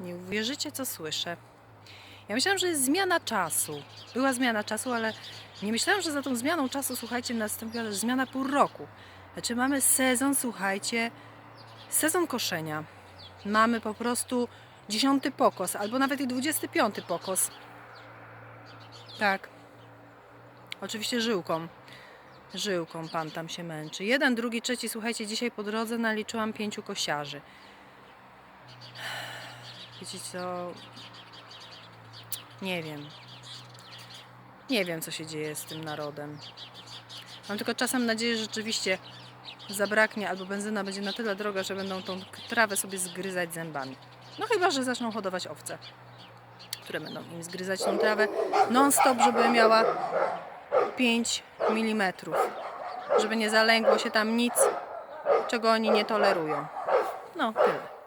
Nie uwierzycie, co słyszę. Ja myślałam, że jest zmiana czasu. Była zmiana czasu, ale nie myślałam, że za tą zmianą czasu, słuchajcie, nastąpiła zmiana pół roku. Znaczy mamy sezon, słuchajcie, sezon koszenia. Mamy po prostu dziesiąty pokos, albo nawet i dwudziesty piąty pokos. Tak. Oczywiście żyłką. Żyłką pan tam się męczy. Jeden, drugi, trzeci, słuchajcie, dzisiaj po drodze naliczyłam pięciu kosiarzy. Wiecie co? Nie wiem. Nie wiem, co się dzieje z tym narodem. Mam tylko czasem nadzieję, że rzeczywiście zabraknie albo benzyna będzie na tyle droga, że będą tą trawę sobie zgryzać zębami. No chyba, że zaczną hodować owce, które będą im zgryzać tą trawę non-stop, żeby miała 5 mm. Żeby nie zalęgło się tam nic, czego oni nie tolerują. No, tyle.